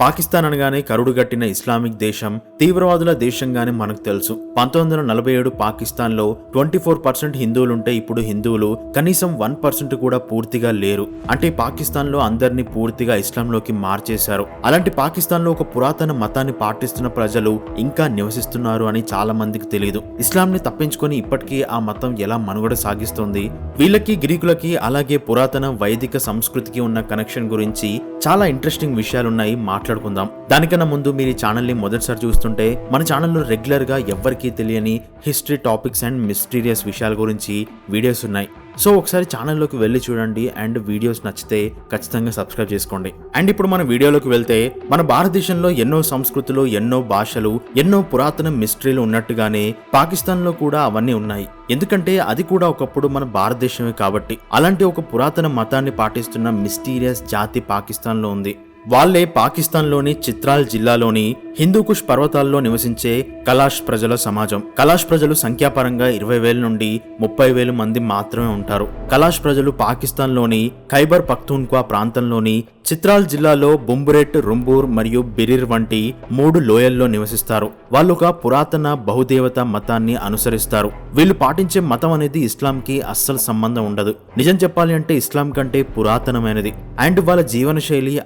పాకిస్తాన్ అనగానే కరుడుగట్టిన ఇస్లామిక్ దేశం తీవ్రవాదుల దేశంగానే మనకు తెలుసు. పంతొమ్మిది వందల నలభై ఏడు పాకిస్తాన్లో ట్వంటీ ఫోర్ పర్సెంట్ హిందువులుంటే ఇప్పుడు హిందువులు కనీసం వన్ పర్సెంట్ కూడా పూర్తిగా లేరు. అంటే పాకిస్తాన్లో అందరినీ పూర్తిగా ఇస్లాంలోకి మార్చేశారు. అలాంటి పాకిస్తాన్లో ఒక పురాతన మతాన్ని పాటిస్తున్న ప్రజలు ఇంకా నివసిస్తున్నారు అని చాలా మందికి తెలియదు ఇస్లాంని తప్పించుకొని ఇప్పటికీ ఆ మతం ఎలా మనుగడ సాగిస్తుంది? వీళ్ళకి గ్రీకులకి అలాగే పురాతన వైదిక సంస్కృతికి ఉన్న కనెక్షన్ గురించి చాలా ఇంట్రెస్టింగ్ విషయాలున్నాయి మాట్లాడుకుందాం. దానికన్నా ముందు మీరు ఈ ఛానల్ని మొదటిసారి చూస్తుంటే మన ఛానల్లో రెగ్యులర్గా ఎవ్వరికీ తెలియని హిస్టరీ టాపిక్స్ అండ్ మిస్టీరియస్ విషయాల గురించి వీడియోస్ ఉన్నాయి. సో ఒకసారి ఛానల్లోకి వెళ్ళి చూడండి అండ్ వీడియోస్ నచ్చితే ఖచ్చితంగా సబ్స్క్రైబ్ చేసుకోండి. అండ్ ఇప్పుడు మన వీడియోలోకి వెళ్తే మన భారతదేశంలో ఎన్నో సంస్కృతులు ఎన్నో భాషలు ఎన్నో పురాతన మిస్టరీలు ఉన్నట్టుగానే పాకిస్తాన్లో కూడా అవన్నీ ఉన్నాయి. ఎందుకంటే అది కూడా ఒకప్పుడు మన భారతదేశమే కాబట్టి. అలాంటి ఒక పురాతన మతాన్ని పాటిస్తున్న మిస్టీరియస్ జాతి పాకిస్తాన్లో ఉంది. వాళ్ళే పాకిస్తాన్లోని చిత్రాల్ జిల్లాలోని హిందూకుష్ పర్వతాల్లో నివసించే కలాష్ ప్రజల సమాజం. కలాష్ ప్రజలు సంఖ్యాపరంగా ఇరవై వేల నుండి ముప్పై వేల మంది మాత్రమే ఉంటారు. కలాష్ ప్రజలు పాకిస్తాన్లోని ఖైబర్ పఖ్తూన్ఖ్వా ప్రాంతంలోని చిత్రాల్ జిల్లాలో బుంబురెట్ రుంబూర్ మరియు బిరిర్ వంటి మూడు లోయల్లో నివసిస్తారు. వాళ్ళు ఒక పురాతన బహుదేవత మతాన్ని అనుసరిస్తారు. వీళ్ళు పాటించే మతం అనేది ఇస్లాంకి అస్సలు సంబంధం ఉండదు. నిజం చెప్పాలి అంటే ఇస్లాం కంటే పురాతనమైనది. అండ్ వాళ్ళ జీవనశైలి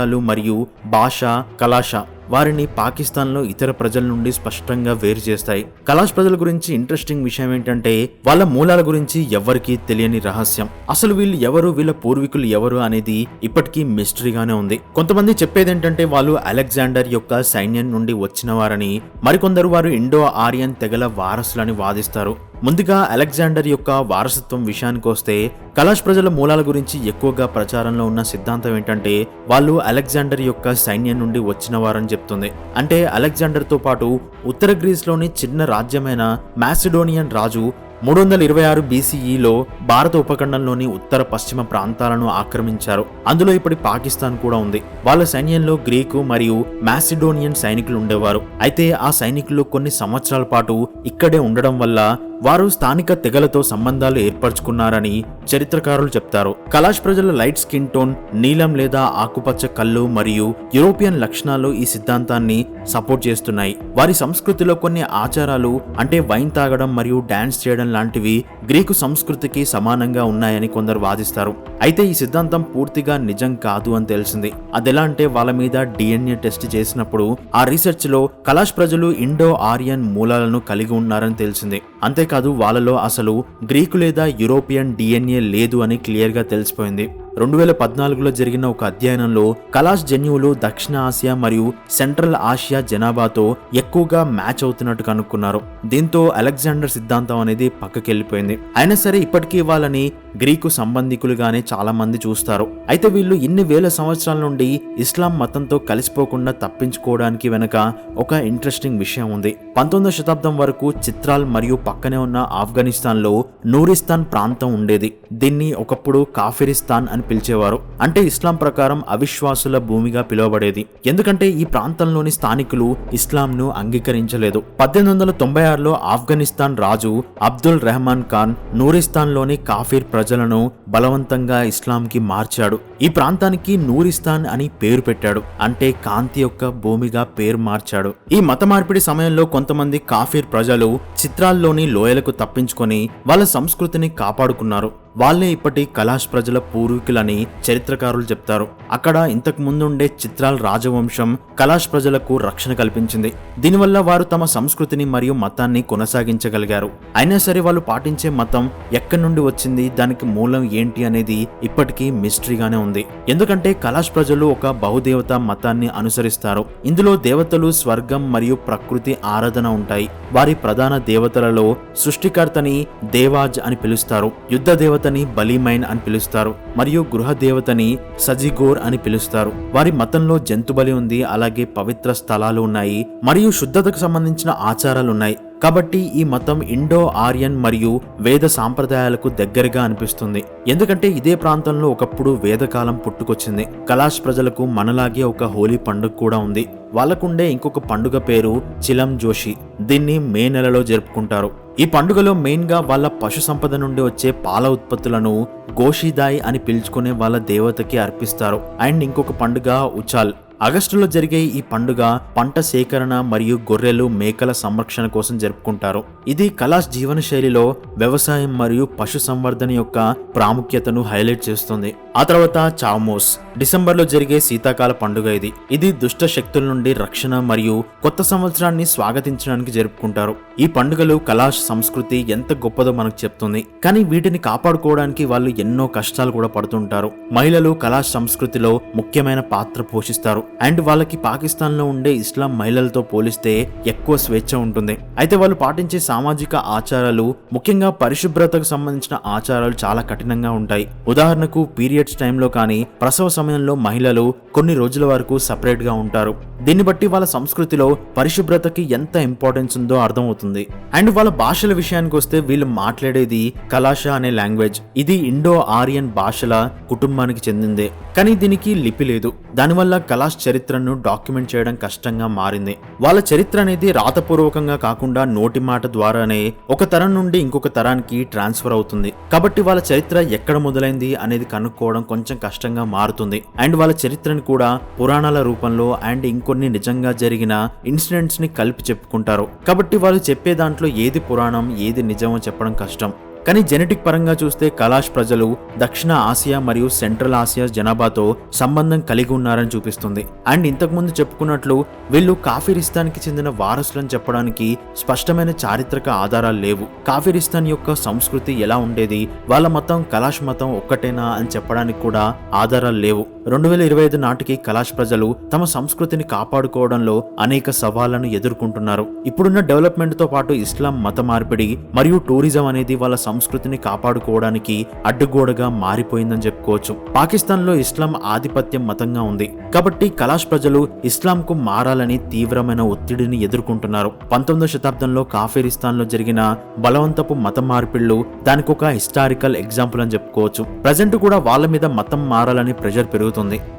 ఆచారాలు మరియు భాష కలాష వారిని పాకిస్తాన్లో ఇతర ప్రజల నుండి స్పష్టంగా వేరు చేస్తాయి. కలాష్ ప్రజల గురించి ఇంట్రెస్టింగ్ విషయం ఏంటంటే వాళ్ళ మూలాల గురించి ఎవరికీ తెలియని రహస్యం. అసలు వీళ్ళు ఎవరు వీళ్ళ పూర్వీకులు ఎవరు అనేది ఇప్పటికీ మిస్టరీగానే ఉంది. కొంతమంది చెప్పేది ఏంటంటే వాళ్ళు అలెగ్జాండర్ యొక్క సైన్యం నుండి వచ్చిన వారని మరికొందరు వారు ఇండో ఆరియన్ తెగల వారసులని వాదిస్తారు. ముందుగా అలెగ్జాండర్ యొక్క వారసత్వం విషయానికి వస్తే కలాష్ ప్రజల మూలాల గురించి ఎక్కువగా ప్రచారంలో ఉన్న సిద్ధాంతం ఏంటంటే వాళ్ళు అలెగ్జాండర్ యొక్క సైన్యం నుండి వచ్చిన వారని చెప్తుంది. అంటే అలెగ్జాండర్తో పాటు ఉత్తర గ్రీస్లోని చిన్న రాజ్యమైన మాసిడోనియన్ రాజు మూడు వందల ఇరవై ఆరు బీసీఈలో భారత ఉపఖండంలోని ఉత్తర పశ్చిమ ప్రాంతాలను ఆక్రమించారు. అందులో ఇప్పటి పాకిస్తాన్ కూడా ఉంది. వాళ్ళ సైన్యంలో గ్రీకు మరియు మాసిడోనియన్ సైనికులు ఉండేవారు. అయితే ఆ సైనికులు కొన్ని సంవత్సరాల పాటు ఇక్కడే ఉండడం వల్ల వారు స్థానిక తెగలతో సంబంధాలు ఏర్పరచుకున్నారని చరిత్రకారులు చెప్తారు. కలాష్ ప్రజల లైట్ స్కిన్ టోన్ నీలం లేదా ఆకుపచ్చ కళ్ళు మరియు యూరోపియన్ లక్షణాలు ఈ సిద్ధాంతాన్ని సపోర్ట్ చేస్తున్నాయి. వారి సంస్కృతిలో కొన్ని ఆచారాలు అంటే వైన్ తాగడం మరియు డాన్స్ చేయడం లాంటివి గ్రీకు సంస్కృతికి సమానంగా ఉన్నాయని కొందరు వాదిస్తారు. అయితే ఈ సిద్ధాంతం పూర్తిగా నిజం కాదు అని తెలిసింది. అదెలా అంటే వాళ్ళ మీద డిఎన్ఏ టెస్ట్ చేసినప్పుడు ఆ రీసెర్చ్లో కలాష్ ప్రజలు ఇండో ఆరియన్ మూలాలను కలిగి ఉన్నారని తెలిసింది. అంతేకాదు వాళ్ళలో అసలు గ్రీకు లేదా యూరోపియన్ డిఎన్ఏ లేదు అని క్లియర్గా తెలిసిపోయింది. రెండు వేల పద్నాలుగులో జరిగిన ఒక అధ్యయనంలో కలాష్ జన్యువులు దక్షిణ ఆసియా మరియు సెంట్రల్ ఆసియా జనాభాతో ఎక్కువగా మ్యాచ్ అవుతున్నట్టు కనుక్కున్నారు. దీంతో అలెగ్జాండర్ సిద్ధాంతం అనేది పక్కకెళ్ళిపోయింది. అయినా సరే ఇప్పటికీ వాళ్ళని గ్రీకు సంబంధికులుగానే చాలా మంది చూస్తారు. అయితే వీళ్ళు ఇన్ని వేల సంవత్సరాల నుండి ఇస్లాం మతంతో కలిసిపోకుండా తప్పించుకోవడానికి వెనుక ఒక ఇంట్రెస్టింగ్ విషయం ఉంది. పంతొమ్మిదవ శతాబ్దం వరకు చిత్రాల్ మరియు పక్కనే ఉన్న ఆఫ్ఘనిస్తాన్లో నూరిస్తాన్ ప్రాంతం ఉండేది. దీన్ని ఒకప్పుడు కాఫిరిస్తాన్ అని పిలిచేవారు. అంటే ఇస్లాం ప్రకారం అవిశ్వాసుల భూమిగా పిలువబడేది. ఎందుకంటే ఈ ప్రాంతంలోని స్థానికులు ఇస్లాంను అంగీకరించలేదు. పద్దెనిమిది వందల తొంభై ఆరులో ఆఫ్ఘనిస్తాన్ రాజు అబ్దుల్ రెహమాన్ ఖాన్ నూరిస్తాన్లోని కాఫీర్ ప్రజలను బలవంతంగా ఇస్లాంకి మార్చాడు. ఈ ప్రాంతానికి నూరిస్తాన్ అని పేరు పెట్టాడు. అంటే కాంతి యొక్క భూమిగా పేరు మార్చాడు. ఈ మత మార్పిడి సమయంలో కొంతమంది కాఫీర్ ప్రజలు చిత్రాల్లోని లోయలకు తప్పించుకొని వాళ్ళ సంస్కృతిని కాపాడుకున్నారు. వాళ్ళే ఇప్పటి కలాష్ ప్రజల పూర్వీకులని చరిత్రకారులు చెప్తారు. అక్కడ ఇంతకు ముందుండే చిత్రాల రాజవంశం కలాష్ ప్రజలకు రక్షణ కల్పించింది. దీనివల్ల వారు తమ సంస్కృతిని మరియు మతాన్ని కొనసాగించగలిగారు. అయినా సరే వాళ్ళు పాటించే మతం ఎక్కడి నుండి వచ్చింది దానికి మూలం ఏంటి అనేది ఇప్పటికీ మిస్టరీగానే ఉంది. ఎందుకంటే కలాష్ ప్రజలు ఒక బహుదేవత మతాన్ని అనుసరిస్తారు. ఇందులో దేవతలు స్వర్గం మరియు ప్రకృతి ఆరాధన ఉంటాయి. వారి ప్రధాన దేవతలలో సృష్టికర్తని దేవాజ్ అని పిలుస్తారు. యుద్ధ దేవత దేవతని బలిమైన్ అని పిలుస్తారు. మరియు గృహ దేవతని సజిగోర్ అని పిలుస్తారు. వారి మతంలో జంతు బలి ఉంది అలాగే పవిత్ర స్థలాలు ఉన్నాయి మరియు శుద్ధతకు సంబంధించిన ఆచారాలు ఉన్నాయి కాబట్టి ఈ మతం ఇండో ఆర్యన్ మరియు వేద సాంప్రదాయాలకు దగ్గరగా అనిపిస్తుంది. ఎందుకంటే ఇదే ప్రాంతంలో ఒకప్పుడు వేదకాలం పుట్టుకొచ్చింది. కలాష్ ప్రజలకు మనలాగే ఒక హోలీ పండుగ కూడా ఉంది. వాళ్ళకుండే ఇంకొక పండుగ పేరు చిలం జోషి దీన్ని మే నెలలో జరుపుకుంటారు. ఈ పండుగలో మెయిన్గా వాళ్ళ పశు సంపద నుండి వచ్చే పాల ఉత్పత్తులను గోషిదాయ్ అని పిలుచుకునే వాళ్ళ దేవతకి అర్పిస్తారు. అండ్ ఇంకొక పండుగ ఉచాల్. ఆగస్టులో జరిగే ఈ పండుగ పంట సేకరణ మరియు గొర్రెలు మేకల సంరక్షణ కోసం జరుపుకుంటారు. ఇది కలాష్ జీవన శైలిలో వ్యవసాయం మరియు పశు సంవర్ధన యొక్క ప్రాముఖ్యతను హైలైట్ చేస్తుంది. ఆ తర్వాత చామోస్. డిసెంబర్లో జరిగే శీతాకాల పండుగ ఇది. ఇది దుష్ట శక్తుల నుండి రక్షణ మరియు కొత్త సంవత్సరాన్ని స్వాగతించడానికి జరుపుకుంటారు. ఈ పండుగలు కలాష్ సంస్కృతి ఎంత గొప్పదో మనకు చెప్తుంది. కానీ వీటిని కాపాడుకోవడానికి వాళ్ళు ఎన్నో కష్టాలు కూడా పడుతుంటారు. మహిళలు కళా సంస్కృతిలో ముఖ్యమైన పాత్ర పోషిస్తారు. అండ్ వాళ్ళకి పాకిస్తాన్లో ఉండే ఇస్లాం మహిళలతో పోలిస్తే ఎక్కువ స్వేచ్ఛ ఉంటుంది. అయితే వాళ్ళు పాటించే సామాజిక ఆచారాలు ముఖ్యంగా పరిశుభ్రతకు సంబంధించిన ఆచారాలు చాలా కఠినంగా ఉంటాయి. ఉదాహరణకు పీరియడ్స్ టైంలో కానీ ప్రసవ సమయంలో మహిళలు కొన్ని రోజుల వరకు సపరేట్గా ఉంటారు. దీన్ని బట్టి వాళ్ళ సంస్కృతిలో పరిశుభ్రతకి ఎంత ఇంపార్టెన్స్ ఉందో అర్థమవుతుంది. అండ్ వాళ్ళ భాషల విషయానికి వస్తే వీళ్ళు మాట్లాడేది కలాష అనే లాంగ్వేజ్. ఇది ఇండో ఆరియన్ భాషల కుటుంబానికి చెందిందే. కానీ దీనికి లిపి లేదు. దానివల్ల కలాష్ చరిత్రను డాక్యుమెంట్ చేయడం కష్టంగా మారింది. వాళ్ళ చరిత్ర అనేది రాతపూర్వకంగా కాకుండా నోటి మాట ద్వారానే ఒక తరం నుండి ఇంకొక తరానికి ట్రాన్స్ఫర్ అవుతుంది. కాబట్టి వాళ్ళ చరిత్ర ఎక్కడ మొదలైంది అనేది కనుక్కోవడం కొంచెం కష్టంగా మారుతుంది. అండ్ వాళ్ళ చరిత్రను కూడా పురాణాల రూపంలో అండ్ ఇంకొన్ని నిజంగా జరిగిన ఇన్సిడెంట్స్ని కలిపి చెప్పుకుంటారు. కాబట్టి వాళ్ళు చెప్పే దాంట్లో ఏది పురాణం ఏది నిజమో చెప్పడం కష్టం. కానీ జెనెటిక్ పరంగా చూస్తే కలాష్ ప్రజలు దక్షిణ ఆసియా మరియు సెంట్రల్ ఆసియా జనాభాతో సంబంధం కలిగి ఉన్నారని చూపిస్తుంది. అండ్ ఇంతకుముందు చెప్పుకున్నట్లు వీళ్ళు కాఫీరిస్తాన్కి చెందిన వారసులని చెప్పడానికి స్పష్టమైన చారిత్రక ఆధారాలు లేవు. కాఫీరిస్తాన్ యొక్క సంస్కృతి ఎలా ఉండేది? వాళ్ళ మతం కలాష్ మతం ఒక్కటేనా అని చెప్పడానికి కూడా ఆధారాలు లేవు. రెండు వేల ఇరవై ఐదు నాటికి కలాష్ ప్రజలు తమ సంస్కృతిని కాపాడుకోవడంలో అనేక సవాళ్ళను ఎదుర్కొంటున్నారు. ఇప్పుడున్న డెవలప్మెంట్తో పాటు ఇస్లాం మత మార్పిడి మరియు టూరిజం అనేది వాళ్ళ సంస్కృతిని కాపాడుకోవడానికి అడ్డుగోడగా మారిపోయిందని చెప్పుకోవచ్చు. పాకిస్తాన్లో ఇస్లాం ఆధిపత్యం మతంగా ఉంది. కాబట్టి కలాష్ ప్రజలు ఇస్లాంకు మారాలని తీవ్రమైన ఒత్తిడిని ఎదుర్కొంటున్నారు. పంతొమ్మిదో శతాబ్దంలో కాఫిరిస్తాన్లో జరిగిన బలవంతపు మత మార్పిళ్ళు దానికి ఒక హిస్టారికల్ ఎగ్జాంపుల్ అని చెప్పుకోవచ్చు. ప్రజెంట్ కూడా వాళ్ళ మీద మతం మారాలని ప్రెజర్ పెరుగుతుంది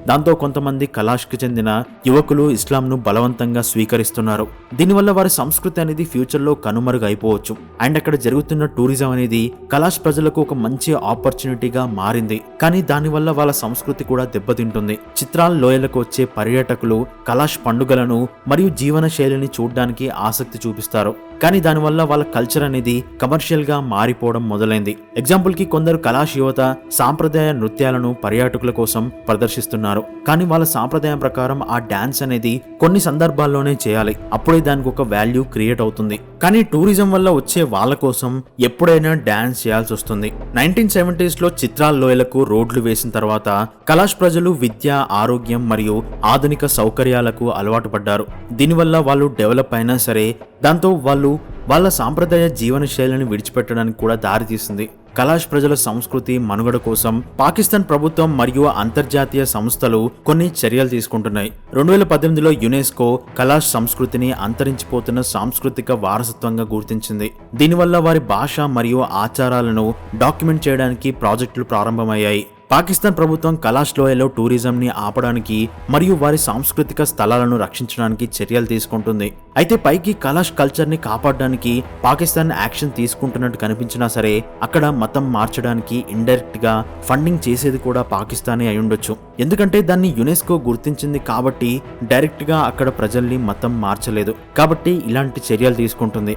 దాంతో కొంతమంది కలాష్కి చెందిన యువకులు ఇస్లాంను బలవంతంగా స్వీకరిస్తున్నారు. దీనివల్ల వారి సంస్కృతి అనేది ఫ్యూచర్లో కనుమరుగు అయిపోవచ్చు అండ్ అక్కడ జరుగుతున్న టూరిజం అనేది కలాష్ ప్రజలకు ఒక మంచి ఆపర్చునిటీగా మారింది. కానీ దానివల్ల వాళ్ళ సంస్కృతి కూడా దెబ్బతింటుంది. చిత్రాల లోయలకు వచ్చే పర్యాటకులు కలాష్ పండుగలను మరియు జీవన శైలిని చూడడానికి ఆసక్తి చూపిస్తారు. కానీ దానివల్ల వాళ్ళ కల్చర్ అనేది కమర్షియల్గా మారిపోవడం మొదలైంది. ఎగ్జాంపుల్కి కొందరు కళాశ యువత సాంప్రదాయ నృత్యాలను పర్యాటకుల కోసం ప్రదర్శిస్తున్నారు. కానీ వాళ్ళ సాంప్రదాయం ప్రకారం ఆ డాన్స్ అనేది కొన్ని సందర్భాల్లోనే చేయాలి. అప్పుడే దానికి ఒక వాల్యూ క్రియేట్ అవుతుంది. కానీ టూరిజం వల్ల వచ్చే వాళ్ళ కోసం ఎప్పుడైనా డాన్స్ చేయాల్సి వస్తుంది. నైన్టీన్ సెవెంటీస్లో చిత్రాల లోయలకు రోడ్లు వేసిన తర్వాత కలాష్ ప్రజలు విద్య ఆరోగ్యం మరియు ఆధునిక సౌకర్యాలకు అలవాటు పడ్డారు. దీనివల్ల వాళ్ళు డెవలప్ అయినా సరే దాంతో వాళ్ళు వాళ్ళ సాంప్రదాయ జీవన శైలిని విడిచిపెట్టడానికి కూడా దారితీస్తుంది కలాష్ ప్రజల సంస్కృతి మనుగడ కోసం పాకిస్తాన్ ప్రభుత్వం మరియు అంతర్జాతీయ సంస్థలు కొన్ని చర్యలు తీసుకుంటున్నాయి. రెండు వేల పద్దెనిమిదిలో యునెస్కో కలాష్ సంస్కృతిని అంతరించిపోతున్న సాంస్కృతిక వారసత్వంగా గుర్తించింది. దీనివల్ల వారి భాష మరియు ఆచారాలను డాక్యుమెంట్ చేయడానికి ప్రాజెక్టులు ప్రారంభమయ్యాయి. పాకిస్తాన్ ప్రభుత్వం కలాష్ లోయలో టూరిజంని ఆపడానికి మరియు వారి సాంస్కృతిక స్థలాలను రక్షించడానికి చర్యలు తీసుకుంటుంది. అయితే పైకి కలాష్ కల్చర్ని కాపాడడానికి పాకిస్తాన్ యాక్షన్ తీసుకుంటున్నట్టు కనిపించినా సరే అక్కడ మతం మార్చడానికి ఇండైరెక్ట్గా ఫండింగ్ చేసేది కూడా పాకిస్తానే అయ్యుండొచ్చు ఎందుకంటే దాన్ని యునెస్కో గుర్తించింది కాబట్టి డైరెక్ట్గా అక్కడ ప్రజల్ని మతం మార్చలేదు. కాబట్టి ఇలాంటి చర్యలు తీసుకుంటుంది.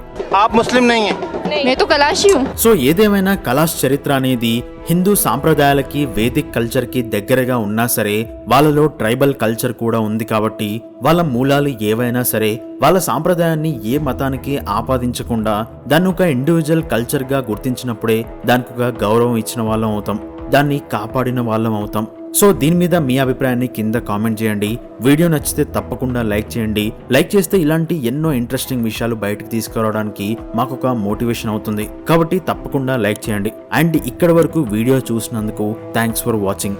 సో ఏదేమైనా కలాష్ చరిత్ర అనేది హిందూ సాంప్రదాయాలకి వేదిక్ కల్చర్కి దగ్గరగా ఉన్నా సరే వాళ్ళలో ట్రైబల్ కల్చర్ కూడా ఉంది కాబట్టి వాళ్ళ మూలాలు ఏవైనా సరే వాళ్ళ సాంప్రదాయాన్ని ఏ మతానికి ఆపాదించకుండా దాన్ని ఒక ఇండివిజువల్ కల్చర్గా గుర్తించినప్పుడే దానికి ఒక గౌరవం ఇచ్చిన వాళ్ళం అవుతాం. దాన్ని కాపాడిన వాళ్ళం అవుతాం. సో దీని మీద మీ అభిప్రాయాన్ని కింద కామెంట్ చేయండి. వీడియో నచ్చితే తప్పకుండా లైక్ చేయండి. లైక్ చేస్తే ఇలాంటి ఎన్నో ఇంట్రెస్టింగ్ విషయాలు బయటకు తీసుకురావడానికి మాకు ఒక మోటివేషన్ అవుతుంది. కాబట్టి తప్పకుండా లైక్ చేయండి. అండ్ ఇక్కడ వరకు వీడియో చూసినందుకు థ్యాంక్స్ ఫర్ వాచింగ్.